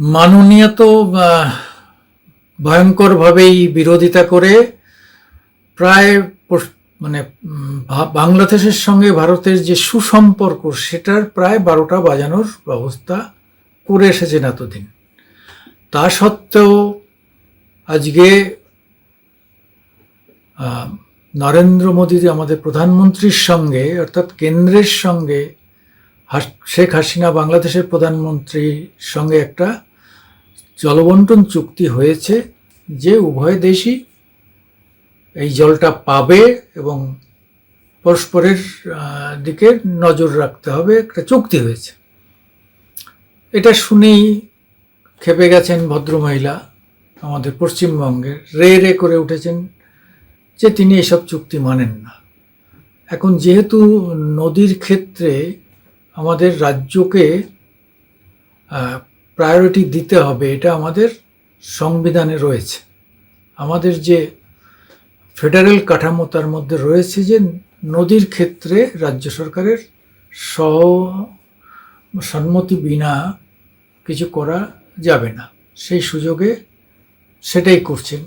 মাননীয় তো ভয়ঙ্করভাবেই বিরোধিতা করে প্রায় মানে বাংলাদেশের সঙ্গে ভারতের যে সুসম্পর্ক সেটার প্রায় বারোটা বাজানোর ব্যবস্থা করে এসেছেন এতদিন। তা সত্ত্বেও আজকে নরেন্দ্র মোদী আমাদের প্রধানমন্ত্রীর সঙ্গে, অর্থাৎ কেন্দ্রের সঙ্গে শেখ হাসিনা বাংলাদেশের প্রধানমন্ত্রীর সঙ্গে একটা জলবন্টন চুক্তি হয়েছে যে উভয় দেশই এই জলটা পাবে এবং পরস্পরের দিকে নজর রাখতে হবে, একটা চুক্তি হয়েছে। এটা শুনেই খেপে গেছেন ভদ্রমহিলা আমাদের পশ্চিমবঙ্গের, রে রে করে উঠেছেন যে তিনি এসব চুক্তি মানেন না। এখন যেহেতু নদীর ক্ষেত্রে আমাদের রাজ্যকে প্রায়োরিটি দিতে হবে, এটা আমাদের সংবিধানে রয়েছে। আমাদের যে ফেডারেল কাঠামো তার মধ্যে রয়েছে যে নদীর ক্ষেত্রে রাজ্য সরকারের সহ সম্মতি বিনা কিছু করা যাবে না। সেই সুযোগে সেটাই করছেন।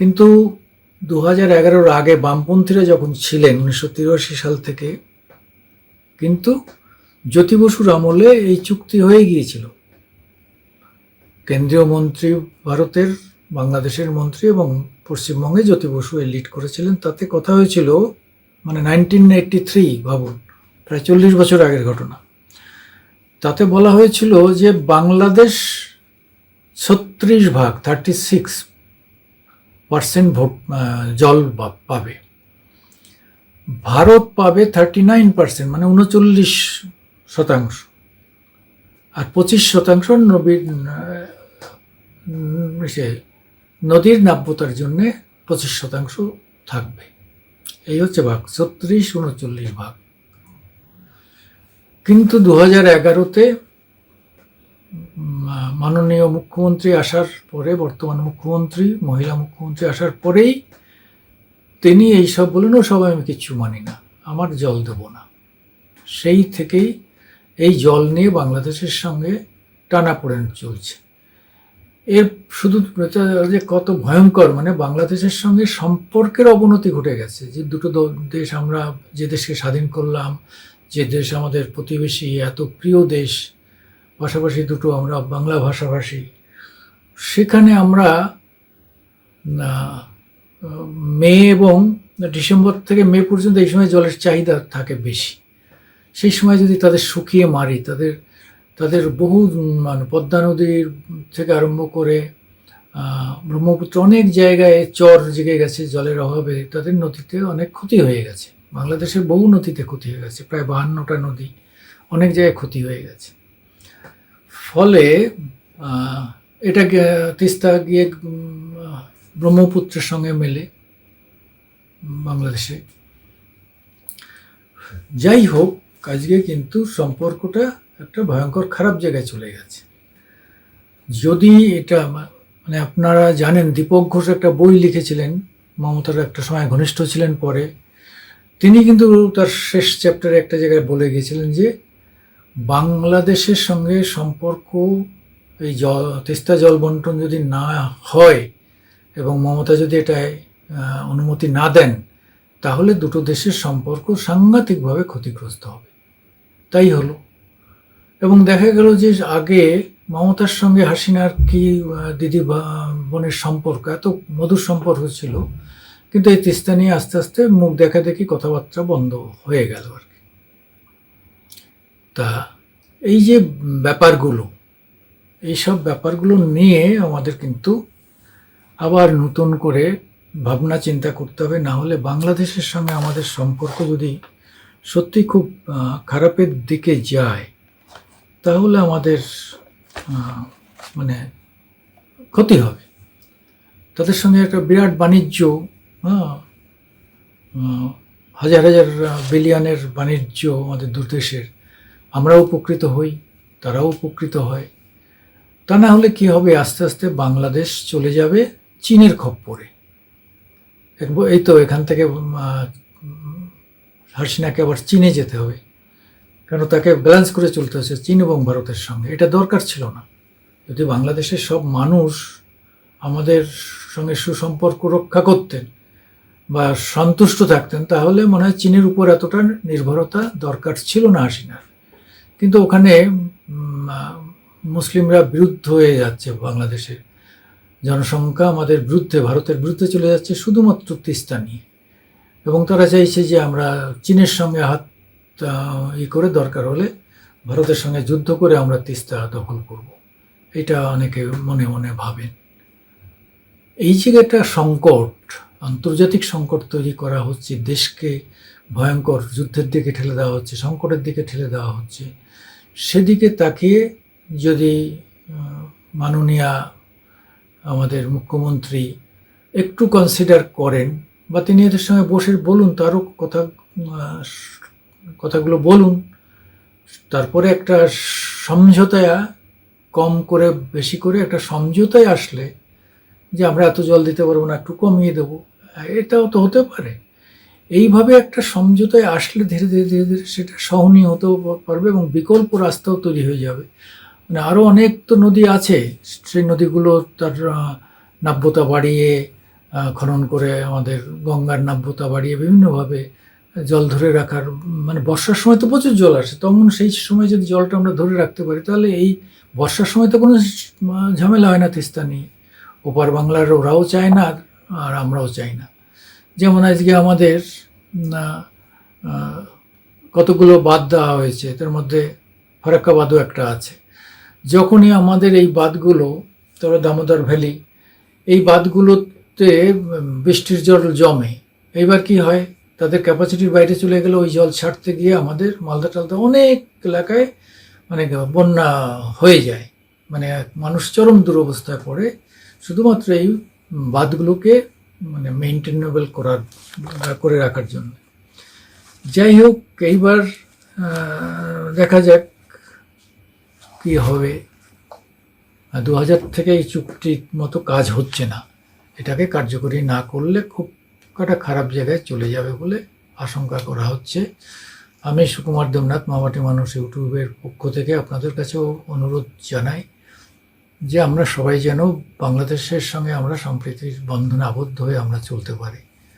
কিন্তু দু হাজার এগারোর আগে বামপন্থীরা যখন ছিলেন উনিশশো তিরাশি সাল থেকে, কিন্তু জ্যোতি বসুর আমলে এই চুক্তি হয়ে গিয়েছিল। কেন্দ্রীয় মন্ত্রী ভারতের, বাংলাদেশের মন্ত্রী এবং পশ্চিমবঙ্গে জ্যোতি বসু এই লিড করেছিলেন। তাতে কথা হয়েছিল মানে নাইনটিন এইটটি থ্রি ভাবুন, প্রায় চল্লিশ বছর আগের ঘটনা। তাতে বলা হয়েছিল যে বাংলাদেশ ছত্রিশ ভাগ থার্টি সিক্স পার্সেন্ট ভোট জল পাবে। ভারত পাবে থার্টি নাইন পার্সেন্ট মানে উনচল্লিশ শতাংশ। আর পঁচিশ শতাংশ নবীর নদীর নাব্যতার জন্য পঁচিশ শতাংশ থাকবে। এই হচ্ছে ভাগ, ছত্রিশ উনচল্লিশ ভাগ। কিন্তু দু হাজার এগারোতে মাননীয় মুখ্যমন্ত্রী আসার পরে, বর্তমান মুখ্যমন্ত্রী, মহিলা মুখ্যমন্ত্রী আসার পরেই তিনি এইসব বলেন, ও সবাই আমি কিচ্ছু মানি না, আমার জল দেব না। সেই থেকেই এই জল নিয়ে বাংলাদেশের সঙ্গে টানাপোড়েন চলছে। এর শুধু যে কত ভয়ঙ্কর মানে বাংলাদেশের সঙ্গে সম্পর্কের অবনতি ঘটে গেছে। যে দুটো দেশ আমরা যে দেশকে স্বাধীন করলাম, যে দেশ আমাদের প্রতিবেশী, এত প্রিয় দেশ, পাশাপাশি দুটো আমরা বাংলা ভাষাভাষী। সেখানে আমরা মে এবং ডিসেম্বর থেকে মে পর্যন্ত এই সময় জলের চাহিদা থাকে বেশি। সেই সময় যদি তাদের শুকিয়ে মারি, তাদের তাদের বহু মানে পদ্মা নদীর থেকে আরম্ভ করে ব্রহ্মপুত্র অনেক জায়গায় চর জেগে গেছে জলের অভাবে, তাদের নদীতে অনেক ক্ষতি হয়ে গেছে। বাংলাদেশের বহু নদীতে ক্ষতি হয়ে গেছে, প্রায় বাহান্নটা নদী অনেক জায়গায় ক্ষতি হয়ে গেছে। ফলে এটা তিস্তা গিয়ে ব্রহ্মপুত্রের সঙ্গে মেলে বাংলাদেশে। যাই হোক, আজকে কিন্তু সম্পর্কটা একটা ভয়ঙ্কর খারাপ জায়গায় চলে গেছে। যদি এটা মানে আপনারা জানেন, দীপক ঘোষ একটা বই লিখেছিলেন, মমতার একটা সময় ঘনিষ্ঠ ছিলেন পরে, তিনি কিন্তু তার শেষ চ্যাপ্টারে একটা জায়গায় বলে গিয়েছিলেন যে, বাংলাদেশের সঙ্গে সম্পর্ক, এই জল, তিস্তা জল বন্টন যদি না হয় এবং মমতা যদি এটায় অনুমতি না দেন, তাহলে দুটো দেশের সম্পর্ক সাংঘাতিকভাবে ক্ষতিগ্রস্ত হবে। তাই হলো। এবং দেখা গেল যে আগে মমতার সঙ্গে হাসিনার কি দিদি বোনের সম্পর্ক, এত মধুর সম্পর্ক ছিল, কিন্তু এই তিস্তা নিয়ে আস্তে আস্তে মুখ দেখা দেখি কথাবার্তা বন্ধ হয়ে গেল আর কি। তা এই যে ব্যাপারগুলো, এইসব ব্যাপারগুলো নিয়ে আমাদের কিন্তু আবার নতুন করে ভাবনা চিন্তা করতে হবে, না হলে বাংলাদেশের সঙ্গে আমাদের সম্পর্ক যদি সত্যি খুব খারাপের দিকে যায় তাহলে আমাদের মানে ক্ষতি হবে। তাদের সঙ্গে একটা বিরাট বাণিজ্য হ্যাঁ হাজার হাজার বিলিয়নের বাণিজ্য আমাদের দু দেশের আমরাও উপকৃত হই, তারাও উপকৃত হয়। তা না হলে কি হবে? আস্তে আস্তে বাংলাদেশ চলে যাবে চীনের খপ্পরে। এই তো এখান থেকে হাসিনাকে আবার চীনে যেতে হবে। কেন তাকে ব্যালেন্স করে চলতে হচ্ছে চীন এবং ভারতের সঙ্গে? এটা দরকার ছিল না। যদি বাংলাদেশের সব মানুষ আমাদের সঙ্গে সুসম্পর্ক রক্ষা করতেন বা সন্তুষ্ট থাকতেন, তাহলে মনে হয় চীনের উপর এতটা নির্ভরতা দরকার ছিল না হাসিনার। কিন্তু ওখানে মুসলিমরা বিরুদ্ধ হয়ে যাচ্ছে বাংলাদেশের জনসংখ্যা আমাদের বিরুদ্ধে, ভারতের বিরুদ্ধে চলে যাচ্ছে শুধুমাত্র তিস্তা নিয়ে। এবং তারা চাইছে যে আমরা চীনের সঙ্গে হাত আহ, ই করে দরকার হলে ভারতের সঙ্গে যুদ্ধ করে আমরা তিস্তা দখল করব। এটা অনেকে মনে মনে ভাবেন। এই যে একটা সংকট আন্তর্জাতিক সংকট তৈরি করা হচ্ছে দেশকে ভয়ঙ্কর যুদ্ধের দিকে ঠেলে দেওয়া হচ্ছে সংকটের দিকে ঠেলে দেওয়া হচ্ছে সেদিকে তাকিয়ে যদি মাননীয়া আমাদের মুখ্যমন্ত্রী একটু কনসিডার করেন বা তিনি এদের সঙ্গে বসে বলুন তারও কথা কথাগুলো বলুন। তারপরে একটা সমঝোতায় কম করে, বেশি করে একটা সমঝোতায় আসলে যে আমরা এত জল দিতে পারব না, একটু কমিয়ে দেবো। এটাও তো হতে পারে। এইভাবে একটা সমঝোতায় আসলে ধীরে ধীরে ধীরে ধীরে সেটা সহনীয় হতেও পারবে এবং বিকল্প রাস্তাও তৈরি হয়ে যাবে। মানে আরও অনেক তো নদী আছে, সেই নদীগুলো তার নাব্যতা বাড়িয়ে খনন করে আমাদের গঙ্গার নাব্যতা বাড়িয়ে বিভিন্নভাবে জল ধরে রাখার মানে বর্ষার সময় তো প্রচুর জল আসে, তখন সেই সময় যদি জলটা আমরা ধরে রাখতে পারি, তাহলে এই বর্ষার সময় তো কোনো ঝামেলা হয় না তিস্তা নিয়ে ওপার বাংলার ওরাও চায় না, আর আমরাও চাই না। যেমন আজকে আমাদের কতগুলো বাদ দেওয়া হয়েছে, তার মধ্যে ফারাক্কা বাদও একটা আছে। যখনই আমাদের এই বাঁধগুলো, তারপরে দামোদর ভ্যালি, এই বাঁধগুলোতে বৃষ্টির জল জমে। এইবার কি হয়? তাদের ক্যাপাসিটির বাইরে চলে গেলে ওই জল ছাড়তে গিয়ে আমাদের মালদা টালদা অনেক এলাকায় মানে বন্যা হয়ে যায়। মানে মানুষ চরম দুরবস্থায় পড়ে। শুধুমাত্র এই বাঁধগুলোকে মানে মেনটেনেবল করার, করে রাখার জন্য। যাই হোক, এইবার দেখা যাক কি হবে। দু হাজার থেকে এই চুক্তির মতো কাজ হচ্ছে না। এটাকে কার্যকরী না করলে খুব একটা খারাপ জায়গায় চলে যাবে বলে আশঙ্কা করা হচ্ছে। আমি সুকুমার দেবনাথ, মামাটি মানুষ ইউটিউবের পক্ষ থেকে আপনাদের কাছেও অনুরোধ জানাই যে আমরা সবাই যেন বাংলাদেশের সঙ্গে আমরা সম্প্রীতির বন্ধনে আবদ্ধ হয়ে আমরা চলতে পারি।